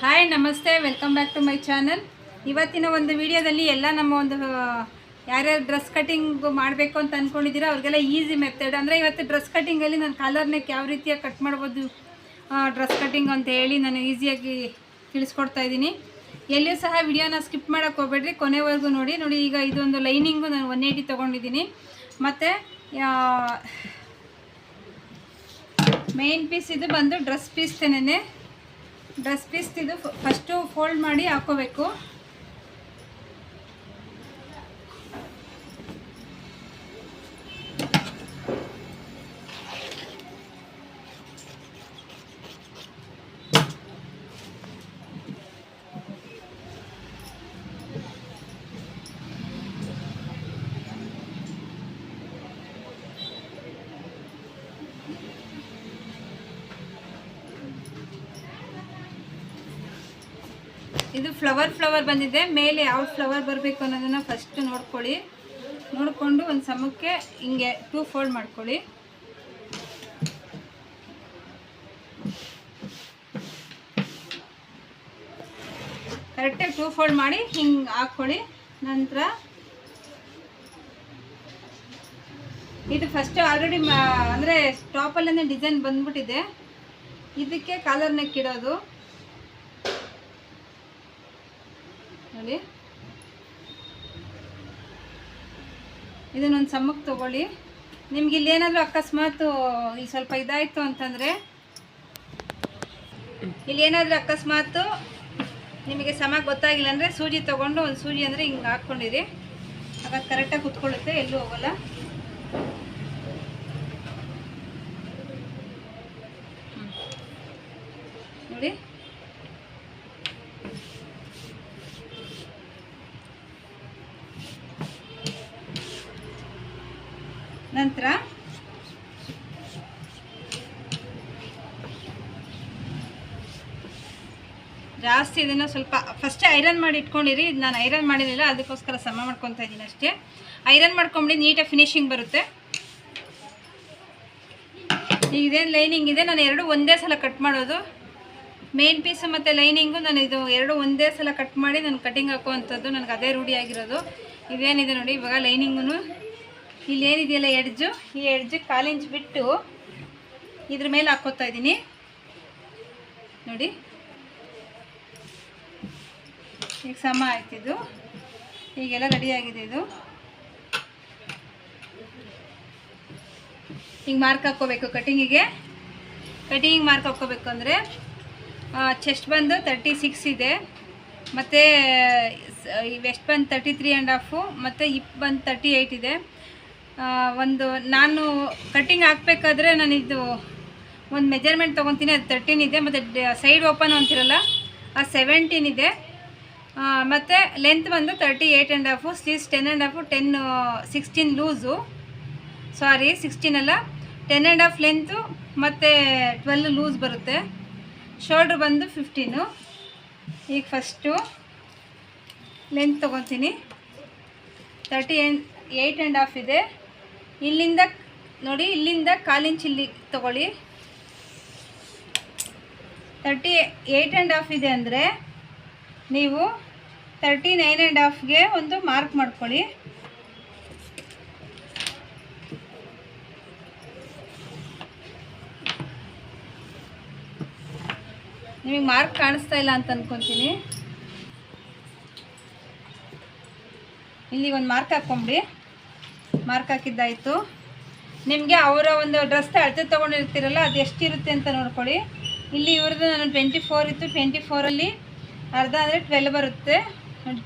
Hi ನಮಸ್ತೆ. Welcome back to my channel ಇವತ್ತಿನ ಒಂದು ವಿಡಿಯೋದಲ್ಲಿ ಎಲ್ಲ ನಮ್ಮ ಒಂದು ಯಾರ್ಯಾರು ಡ್ರೆಸ್ ಕಟಿಂಗ್ ಮಾಡಬೇಕು ಅಂತ ಅಂದ್ಕೊಂಡಿದ್ದೀರಾ ಅವ್ರಿಗೆಲ್ಲ ಈಸಿ ಮೆಥಡ್ ಅಂದರೆ ಇವತ್ತು ಡ್ರೆಸ್ ಕಟಿಂಗಲ್ಲಿ ನಾನು ಕಾಲರ್ ಯಾವ ರೀತಿಯಾಗಿ ಕಟ್ ಮಾಡ್ಬೋದು ಡ್ರೆಸ್ ಕಟಿಂಗ್ ಅಂತ ಹೇಳಿ ನಾನು ಈಸಿಯಾಗಿ ತಿಳಿಸ್ಕೊಡ್ತಾ ಇದ್ದೀನಿ. ಎಲ್ಲಿಯೂ ಸಹ ವಿಡಿಯೋನ ಸ್ಕಿಪ್ ಮಾಡೋಕ್ಕೆ ಹೋಗ್ಬೇಡ್ರಿ. ಕೊನೆವರೆಗೂ ನೋಡಿ. ನೋಡಿ, ಈಗ ಇದೊಂದು ಲೈನಿಂಗು ನಾನು ಒನ್ ಏಯ್ಟಿ ತೊಗೊಂಡಿದ್ದೀನಿ. ಮತ್ತು ಮೇನ್ ಪೀಸ್ ಇದು ಬಂದು ಡ್ರೆಸ್ ಪೀಸ್ ತೆನೆ ಡ್ರೆಸ್ ಪೀಸ್ ಇದು ಫಸ್ಟು ಫೋಲ್ಡ್ ಮಾಡಿ ಹಾಕೋಬೇಕು. ಇದು ಫ್ಲವರ್ ಫ್ಲವರ್ ಬಂದಿದೆ. ಮೇಲೆ ಯಾವ ಫ್ಲವರ್ ಬರಬೇಕು ಅನ್ನೋದನ್ನು ಫಸ್ಟ್ ನೋಡ್ಕೊಳ್ಳಿ. ನೋಡಿಕೊಂಡು ಒಂದು ಸಮಕ್ಕೆ ಹಿಂಗೆ ಟೂ ಫೋಲ್ಡ್ ಮಾಡ್ಕೊಳ್ಳಿ. ಕರೆಕ್ಟಾಗಿ ಟೂ ಫೋಲ್ಡ್ ಮಾಡಿ ಹಿಂಗೆ ಹಾಕ್ಕೊಳ್ಳಿ ನಂತರ ಇದು ಫಸ್ಟ್ ಆಲ್ರೆಡಿ ಅಂದರೆ ಟಾಪಲ್ಲೇ ಡಿಸೈನ್ ಬಂದ್ಬಿಟ್ಟಿದೆ. ಇದಕ್ಕೆ ಕಾಲರ್ ನೆಕ್ ಇಡೋದು. ನೋಡಿ. ಇದನ್ನೊಂದು ಸಮ್ಮಕ್ಕೆ ತಗೊಳ್ಳಿ. ನಿಮ್ಗೆ ಇಲ್ಲೇನಾದರೂ ಅಕಸ್ಮಾತು ಅಕಸ್ಮಾತ್ ಈ ಸ್ವಲ್ಪ ಇದಾಯಿತು ಅಂತಂದರೆ, ಇಲ್ಲಿ ಏನಾದರೂ ಅಕಸ್ಮಾತ್ ನಿಮಗೆ ಸಮ ಗೊತ್ತಾಗಿಲ್ಲ ಅಂದರೆ ಸೂಜಿ ತೊಗೊಂಡು ಒಂದು ಸೂಜಿ ಅಂದರೆ ಹಿಂಗೆ ಹಾಕ್ಕೊಂಡಿರಿ ಆಗ ಕರೆಕ್ಟಾಗಿ ಕುತ್ಕೊಳ್ಳುತ್ತೆ, ಎಲ್ಲೂ ಹೋಗಲ್ಲ ಹ್ಮ್. ನೋಡಿ ನಂತರ ಜಾಸ್ತಿ ಇದನ್ನು ಸ್ವಲ್ಪ ಫಸ್ಟ್ ಐರನ್ ಮಾಡಿ ಇಟ್ಕೊಂಡಿರಿ. ಇದು ನಾನು ಐರನ್ ಮಾಡಿರಲಿಲ್ಲ, ಅದಕ್ಕೋಸ್ಕರ ಸಮ ಮಾಡ್ಕೊತಾ ಇದ್ದೀನಿ ಅಷ್ಟೇ. ಐರನ್ ಮಾಡ್ಕೊಂಬಿಡಿ ನೀಟಾಗಿ ಫಿನಿಶಿಂಗ್ ಬರುತ್ತೆ. ಈಗ ಇದೇನು ಲೈನಿಂಗ್ ಇದೆ, ನಾನು ಎರಡು ಒಂದೇ ಸಲ ಕಟ್ ಮಾಡೋದು. ಮೇನ್ ಪೀಸು ಮತ್ತು ಲೈನಿಂಗು ನಾನು ಇದು ಎರಡು ಒಂದೇ ಸಲ ಕಟ್ ಮಾಡಿ ನಾನು ಕಟಿಂಗ್ ಹಾಕುವಂಥದ್ದು, ನನಗೆ ಅದೇ ರೂಢಿಯಾಗಿರೋದು ಇದೇನಿದೆ ನೋಡಿ, ಇವಾಗ ಲೈನಿಂಗು ಇಲ್ಲಿ ಏನಿದೆಯಲ್ಲ ಎಡ್ಜು? ಈ ಎಡ್ಜ್ ಕಾಲಿಂಚ್ ಬಿಟ್ಟು ಇದ್ರ ಮೇಲೆ ಹಾಕ್ಕೋತಾ ಇದ್ದೀನಿ. ನೋಡಿ. ಈಗ ಸಮ ಆಯ್ತಿದ್ದು ಈಗೆಲ್ಲ ರೆಡಿಯಾಗಿದೆ ಇದು. ಹಿಂಗೆ ಮಾರ್ಕ್ ಹಾಕ್ಕೋಬೇಕು ಕಟಿಂಗಿಗೆ ಕಟಿಂಗ್ ಮಾರ್ಕ್ ಹಾಕ್ಕೋಬೇಕು ಅಂದರೆ ಚೆಸ್ಟ್ ಬಂದು ತರ್ಟಿ ಸಿಕ್ಸ್ ಇದೆ. ಮತ್ತು ವೆಸ್ಟ್ ಬಂದು ತರ್ಟಿ ತ್ರೀ ಆ್ಯಂಡ್ ಹಾಫು ಮತ್ತು ಇಪ್ ಬಂದು ತರ್ಟಿ ಏಯ್ಟ್ ಇದೆ. ಒಂದು ನಾನು ಕಟ್ಟಿಂಗ್ ಹಾಕ್ಬೇಕಾದ್ರೆ ನಾನು ಇದು ಒಂದು ಮೆಜರ್ಮೆಂಟ್ ತೊಗೊತೀನಿ, ಅದು ತರ್ಟೀನ್ ಇದೆ, ಮತ್ತು ಸೈಡ್ ಓಪನ್ ಅಂತಿರಲ್ಲ, ಆ ಸೆವೆಂಟೀನ್ ಇದೆ. ಮತ್ತು ಲೆಂತ್ ಬಂದು thirty eight and half sleeves ten and half ten sixteen loose sorry sixteen ಅಲ್ಲ. ಟೆನ್ ಆ್ಯಂಡ್ ಹಾಫ್ ಲೆಂತು ಮತ್ತು ಟ್ವೆಲ್ ಲೂಸ್ ಬರುತ್ತೆ. ಶೋಲ್ಡ್ರ್ ಬಂದು ಫಿಫ್ಟೀನು ಈಗ first length ತೊಗೊತೀನಿ. Thirty and eight and half ಇದೆ. ಇಲ್ಲಿಂದ, ನೋಡಿ, ಇಲ್ಲಿಂದ ಕಾಲಿನ ಚಿಲ್ಲಿ ತಗೊಳ್ಳಿ. ತರ್ಟಿ ಏಯ್ಟ್ ಆ್ಯಂಡ್ ಹಾಫ್ ಇದೆ ಅಂದರೆ ನೀವು ತರ್ಟಿ ನೈನ್ ಆ್ಯಂಡ್ ಹಾಫ್ಗೆ ಒಂದು ಮಾರ್ಕ್ ಮಾಡ್ಕೊಳ್ಳಿ. ನಿಮಗೆ ಮಾರ್ಕ್ ಕಾಣಿಸ್ತಾ ಇಲ್ಲ ಅಂತ ಅಂದ್ಕೊತೀನಿ ಇಲ್ಲಿಗೆ ಒಂದು ಮಾರ್ಕ್ ಹಾಕ್ಕೊಂಬಿಡಿ. ಮಾರ್ಕ್ ಹಾಕಿದ್ದಾಯಿತು. ನಿಮಗೆ ಅವರ ಒಂದು ಡ್ರೆಸ್ ಅಳತೆ ತೊಗೊಂಡಿರ್ತೀರಲ್ಲ, ಅದು ಎಷ್ಟಿರುತ್ತೆ ಅಂತ ನೋಡ್ಕೊಳ್ಳಿ. ಇಲ್ಲಿ ಇವ್ರದ್ದು ನಾನು ಟ್ವೆಂಟಿ ಫೋರ್ ಇತ್ತು. ಟ್ವೆಂಟಿ ಫೋರಲ್ಲಿ ಅರ್ಧ ಅಂದರೆ ಟ್ವೆಲ್ ಬರುತ್ತೆ.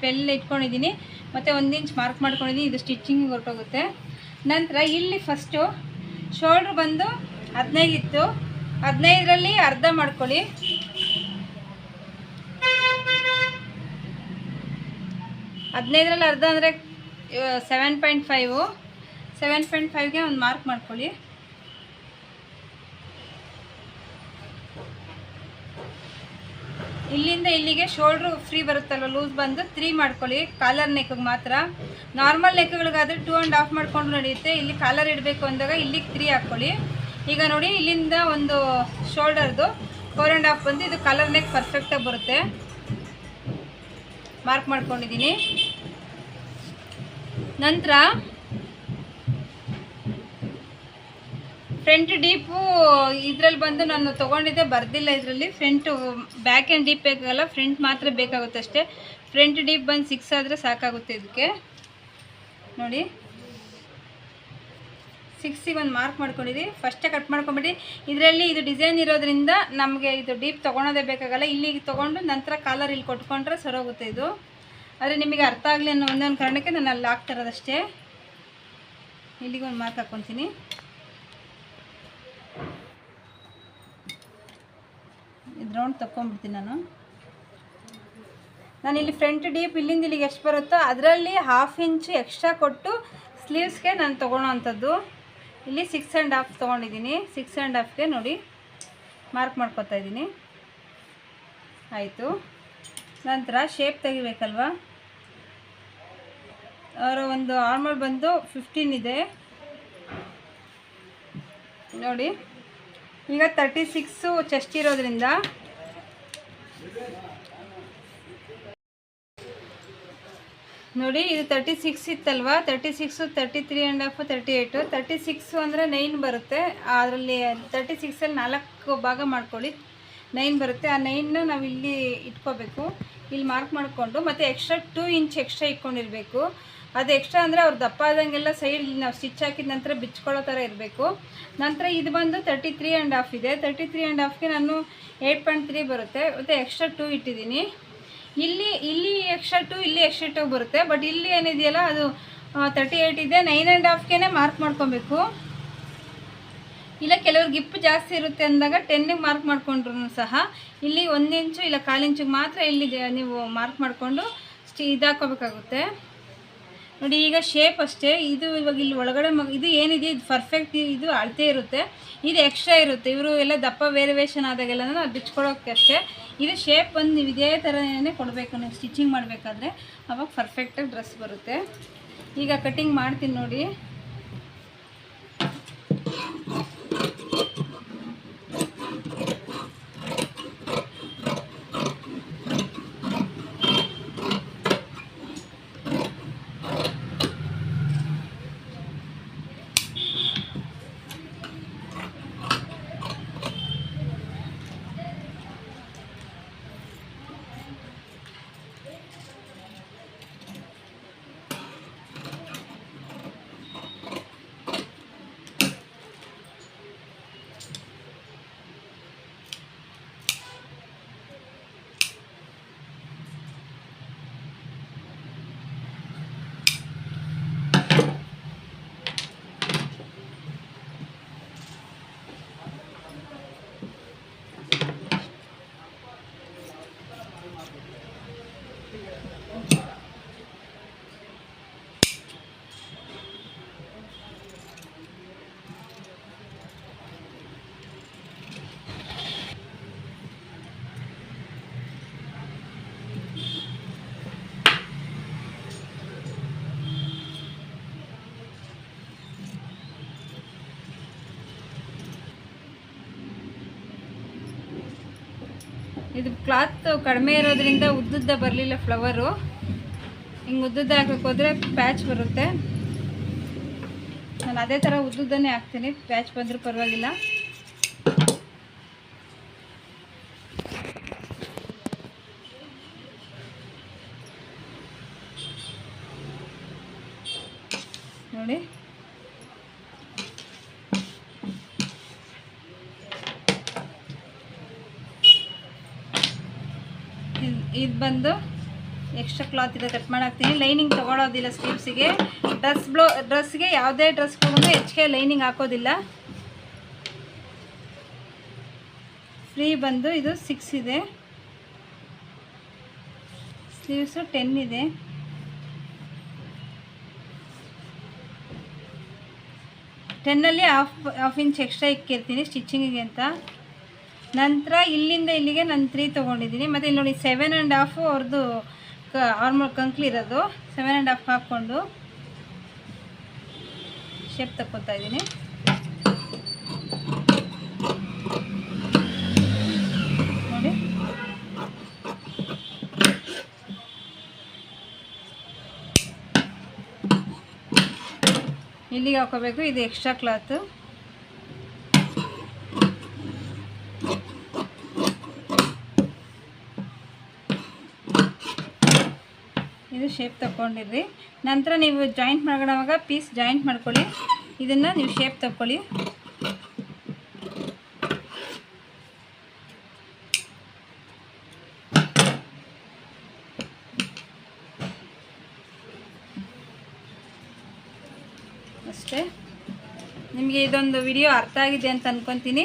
ಟ್ವೆಲ್ ಇಟ್ಕೊಂಡಿದ್ದೀನಿ. ಮತ್ತು ಒಂದು ಇಂಚ್ ಮಾರ್ಕ್ ಮಾಡ್ಕೊಂಡಿದ್ದೀನಿ. ಇದು ಸ್ಟಿಚ್ಚಿಂಗ್ ಹೊರಟೋಗುತ್ತೆ. ನಂತರ ಇಲ್ಲಿ ಫಸ್ಟು ಶೋಲ್ಡ್ರ್ ಬಂದು ಹದಿನೈದು ಇತ್ತು. ಹದಿನೈದರಲ್ಲಿ ಅರ್ಧ ಮಾಡ್ಕೊಳ್ಳಿ. ಹದಿನೈದರಲ್ಲಿ ಅರ್ಧ ಅಂದರೆ seven point five seven point ಫೈವ್ಗೆ ಒಂದು ಮಾರ್ಕ್ ಮಾಡ್ಕೊಳ್ಳಿ. ಇಲ್ಲಿಂದ ಇಲ್ಲಿಗೆ ಶೋಲ್ಡ್ರು ಫ್ರೀ ಬರುತ್ತಲ್ವ, ಲೂಸ್ ಬಂದು ತ್ರೀ ಮಾಡ್ಕೊಳ್ಳಿ. ಕಾಲರ್ ನೆಕ್ಗೆ ಮಾತ್ರ. ನಾರ್ಮಲ್ ನೆಕ್ಗಳಿಗಾದರೆ ಟೂ ಆ್ಯಂಡ್ ಹಾಫ್ ಮಾಡಿಕೊಂಡು ನಡೆಯುತ್ತೆ. ಇಲ್ಲಿ ಕಾಲರ್ ಇಡಬೇಕು ಅಂದಾಗ ಇಲ್ಲಿಗೆ ತ್ರೀ ಹಾಕ್ಕೊಳ್ಳಿ. ಈಗ ನೋಡಿ, ಇಲ್ಲಿಂದ ಒಂದು ಶೋಲ್ಡರ್ದು ಫೋರ್ ಆ್ಯಂಡ್ ಹಾಫ್ ಬಂದು ಇದು ಕಲರ್ ನೆಕ್ ಪರ್ಫೆಕ್ಟಾಗಿ ಬರುತ್ತೆ. ಮಾರ್ಕ್ ಮಾಡ್ಕೊಂಡಿದ್ದೀನಿ. ನಂತರ ಫ್ರಂಟ್ ಡೀಪು ಇದರಲ್ಲಿ ಬಂದು ನಾನು ತೊಗೊಂಡಿದ್ದೆ, ಬರ್ದಿಲ್ಲ ಇದರಲ್ಲಿ. ಫ್ರಂಟು ಬ್ಯಾಕ್ ಆ್ಯಂಡ್ ಡೀಪ್ ಬೇಕಾಗಲ್ಲ ಫ್ರಂಟ್ ಮಾತ್ರ ಬೇಕಾಗುತ್ತೆ ಅಷ್ಟೇ. ಫ್ರಂಟ್ ಡೀಪ್ ಬಂದು ಸಿಕ್ಸ್ ಆದರೆ ಸಾಕಾಗುತ್ತೆ ಇದಕ್ಕೆ. ನೋಡಿ. ಸಿಕ್ಸಿಗೆ ಒಂದು ಮಾರ್ಕ್ ಮಾಡ್ಕೊಂಡಿರಿ. ಫಸ್ಟೇ ಕಟ್ ಮಾಡ್ಕೊಂಬಿಡಿ. ಇದರಲ್ಲಿ ಇದು ಡಿಸೈನ್ ಇರೋದ್ರಿಂದ ನಮಗೆ ಇದು ಡೀಪ್ ತೊಗೊಳೋದೇ ಬೇಕಾಗಲ್ಲ. ಇಲ್ಲಿಗೆ ತೊಗೊಂಡು ನಂತರ ಕಾಲರ್ ಇಲ್ಲಿ ಕೊಟ್ಕೊಂಡ್ರೆ ಸರೋಗುತ್ತೆ ಇದು. ಆದರೆ ನಿಮಗೆ ಅರ್ಥ ಆಗಲಿ ಅನ್ನೋ ಒಂದೊಂದು ಕಾರಣಕ್ಕೆ ನಾನು ಅಲ್ಲಿ ಹಾಕ್ತಿರೋದಷ್ಟೇ ಇಲ್ಲಿಗೆ ಒಂದು ಮಾರ್ಕ್ ಹಾಕ್ಕೊತೀನಿ. ಇದು ರೌಂಡ್ ತಗೊಂಡ್ಬಿಡ್ತೀನಿ ನಾನು. ನಾನು ಇಲ್ಲಿ ಫ್ರಂಟ್ ಡೀಪ್ ಇಲ್ಲಿಂದ ಇಲ್ಲಿಗೆ ಎಷ್ಟು ಬರುತ್ತೋ ಅದರಲ್ಲಿ ಹಾಫ್ ಇಂಚ್ ಎಕ್ಸ್ಟ್ರಾ ಕೊಟ್ಟು ಸ್ಲೀವ್ಸ್ಗೆ ನಾನು ತೊಗೊಳೋ ಅಂಥದ್ದು ಇಲ್ಲಿ ಸಿಕ್ಸ್ ಆ್ಯಂಡ್ ಹಾಫ್ ತೊಗೊಂಡಿದ್ದೀನಿ. ಸಿಕ್ಸ್ ಆ್ಯಂಡ್ ಹಾಫ್ಗೆ ನೋಡಿ ಮಾರ್ಕ್ ಮಾಡ್ಕೊತಾ ಇದ್ದೀನಿ. ಆಯಿತು. ನಂತರ ಶೇಪ್ ತೆಗಿಬೇಕಲ್ವ? ಅವರ ಒಂದು ಆರ್ಮಲ್ ಬಂದು ಫಿಫ್ಟೀನ್ ಇದೆ. ನೋಡಿ. ಈಗ ತರ್ಟಿ ಸಿಕ್ಸು ಚೆಸ್ಟ್ ಇರೋದ್ರಿಂದ. ನೋಡಿ, ಇದು thirty six ಇತ್ತಲ್ವಾ? Thirty six thirty three and half thirty eight thirty six ಅಂದರೆ ನೈನ್ ಬರುತ್ತೆ. ಅದರಲ್ಲಿ ತರ್ಟಿ ಸಿಕ್ಸಲ್ಲಿ ನಾಲ್ಕು ಭಾಗ ಮಾಡ್ಕೊಳ್ಳಿ. ನೈನ್ ಬರುತ್ತೆ. ಆ ನೈನ್ನ ನಾವು ಇಲ್ಲಿ ಇಟ್ಕೋಬೇಕು. ಇಲ್ಲಿ ಮಾರ್ಕ್ ಮಾಡಿಕೊಂಡು, ಮತ್ತು ಎಕ್ಸ್ಟ್ರಾ ಟೂ ಇಂಚ್ ಎಕ್ಸ್ಟ್ರಾ ಇಟ್ಕೊಂಡಿರಬೇಕು. ಅದು ಎಕ್ಸ್ಟ್ರಾ ಅಂದರೆ ಅವ್ರು ದಪ್ಪ ಆದಂಗೆಲ್ಲ ಸೈಡ್ ನಾವು ಸ್ಟಿಚ್ ಹಾಕಿದ ನಂತರ ಬಿಚ್ಕೊಳ್ಳೋ ಥರ ಇರಬೇಕು. ನಂತರ ಇದು ಬಂದು ತರ್ಟಿ ತ್ರೀ ಆ್ಯಂಡ್ ಹಾಫ್ ಇದೆ. ತರ್ಟಿ ತ್ರೀ ಆ್ಯಂಡ್ ಹಾಫ್ಗೆ ನಾನು ಏಯ್ಟ್ ಪಾಯಿಂಟ್ ತ್ರೀ ಬರುತ್ತೆ. ಮತ್ತು ಎಕ್ಸ್ಟ್ರಾ ಟೂ ಇಟ್ಟಿದ್ದೀನಿ. ಇಲ್ಲಿ ಇಲ್ಲಿ ಎಕ್ಸ್ಟ್ರಾ ಟು ಇಲ್ಲಿ ಎಕ್ಸ್ಟ್ರಾ ಟು ಬರುತ್ತೆ. ಬಟ್ ಇಲ್ಲಿ ಏನಿದೆಯಲ್ಲ, ಅದು ತರ್ಟಿ ಏಯ್ಟ್ ಇದೆ. ನೈನ್ ಆ್ಯಂಡ್ ಹಾಫ್ಗೆ ಮಾರ್ಕ್ ಮಾಡ್ಕೊಬೇಕು. ಇಲ್ಲ ಕೆಲವ್ರಿಗೆ ಗಿಪ್ ಜಾಸ್ತಿ ಇರುತ್ತೆ ಅಂದಾಗ ಟೆನ್ನಿಗೆ ಮಾರ್ಕ್ ಮಾಡ್ಕೊಂಡ್ರು ಸಹ. ಇಲ್ಲಿ ಒಂದು ಇಂಚು ಇಲ್ಲ ಕಾಲು ಇಂಚಿಗೆ ಮಾತ್ರ ಇಲ್ಲಿ ನೀವು ಮಾರ್ಕ್ ಮಾಡಿಕೊಂಡು ಸ್ಟಿ, ಇದಾಕೋಬೇಕಾಗುತ್ತೆ. ನೋಡಿ, ಈಗ ಶೇಪ್ ಅಷ್ಟೇ. ಇದು ಇವಾಗ ಇಲ್ಲಿ ಒಳಗಡೆ ಮಗ ಇದು ಏನಿದೆ? ಇದು ಪರ್ಫೆಕ್ಟ್ ಇದು ಅಳತೆ ಇರುತ್ತೆ. ಇದು ಎಕ್ಸ್ಟ್ರಾ ಇರುತ್ತೆ. ಇವರು ಎಲ್ಲ ದಪ್ಪ ವೇರಿಯೇಷನ್ ಆದಾಗೆಲ್ಲ ಅದು ಬಿಚ್ಕೊಳೋಕ್ಕೆ ಅಷ್ಟೇ. ಇದು ಶೇಪ್ ಬಂದು ನೀವು ಇದೇ ಥರನೇ ಕೊಡಬೇಕು. ನೀವು ಸ್ಟಿಚಿಂಗ್ ಮಾಡಬೇಕಾದ್ರೆ ಅವಾಗ ಪರ್ಫೆಕ್ಟಾಗಿ ಡ್ರೆಸ್ ಬರುತ್ತೆ. ಈಗ ಕಟ್ಟಿಂಗ್ ಮಾಡ್ತೀನಿ ನೋಡಿ. ಇದು ಕ್ಲಾತ್ ಕಡಿಮೆ ಇರೋದ್ರಿಂದ ಉದ್ದುದ್ದ ಬರಲಿಲ್ಲ ಫ್ಲವರು ಹಿಂಗೆ ಉದ್ದುದ್ದ ಹಾಕಕ್ಕೆ ಪ್ಯಾಚ್ ಬರುತ್ತೆ. ನಾನು ಅದೇ ಥರ ಉದ್ದುದ್ದನೇ ಹಾಕ್ತೀನಿ. ಪ್ಯಾಚ್ ಬಂದರೂ ಪರವಾಗಿಲ್ಲ. ನೋಡಿ. ಇದು ಬಂದು ಎಕ್ಸ್ಟ್ರಾ ಕ್ಲಾತ್ ಇದೆ ಕಟ್ ಮಾಡಾಕ್ತೀನಿ. ಲೈನಿಂಗ್ ತೊಗೊಳೋದಿಲ್ಲ ಸ್ಲೀವ್ಸಿಗೆ. ಡ್ರೆಸ್ ಬ್ಲೌ ಡ್ರೆಸ್ಗೆ ಯಾವುದೇ ಡ್ರೆಸ್ ತೊಗೊಂಡು ಹೆಚ್ಚಿಗೆ ಲೈನಿಂಗ್ ಹಾಕೋದಿಲ್ಲ. ಫ್ರೀ ಬಂದು ಇದು ಸಿಕ್ಸ್ ಇದೆ. ಸ್ಲೀವ್ಸು ಟೆನ್ ಇದೆ. ಟೆನ್ನಲ್ಲಿ ಹಾಫ್ ಹಾಫ್ ಇಂಚ್ ಎಕ್ಸ್ಟ್ರಾ ಇಕ್ಕಿರ್ತೀನಿ ಸ್ಟಿಚಿಂಗಿಗೆ ಅಂತ. ನಂತರ ಇಲ್ಲಿಂದ ಇಲ್ಲಿಗೆ ನಾನು ತ್ರೀ ತೊಗೊಂಡಿದ್ದೀನಿ. ಮತ್ತು ಇಲ್ಲಿ ನೋಡಿ ಸೆವೆನ್ ಆ್ಯಂಡ್ ಹಾಫು ಅವ್ರದ್ದು ಕ ಆರ್ಮೋಲ್ ಕಂಕ್ಲಿರೋದು ಸೆವೆನ್ ಆ್ಯಂಡ್ ಹಾಫ್ ಹಾಕ್ಕೊಂಡು ಶೇಪ್ ತಗೊತಾ ಇದ್ದೀನಿ. ನೋಡಿ. ಇಲ್ಲಿಗೆ ಹಾಕೋಬೇಕು. ಇದು ಎಕ್ಸ್ಟ್ರಾ ಕ್ಲಾತು ಶೇಪ್ ತಗೊಂಡಿರ್ರಿ ನಂತರ ನೀವು ಜಾಯಿಂಟ್ ಮಾಡ್ಕೊಳ್ಳೋವಾಗ ಪೀಸ್ ಜಾಯಿಂಟ್ ಮಾಡ್ಕೊಳ್ಳಿ. ಇದನ್ನು ನೀವು ಶೇಪ್ ತಗೊಳ್ಳಿ ಅಷ್ಟೇ. ನಿಮಗೆ ಇದೊಂದು ವಿಡಿಯೋ ಅರ್ಥ ಆಗಿದೆ ಅಂತ ಅಂದ್ಕೊತೀನಿ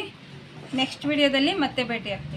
ನೆಕ್ಸ್ಟ್ ವಿಡಿಯೋದಲ್ಲಿ ಮತ್ತೆ ಭೇಟಿ ಆಗ್ತೀನಿ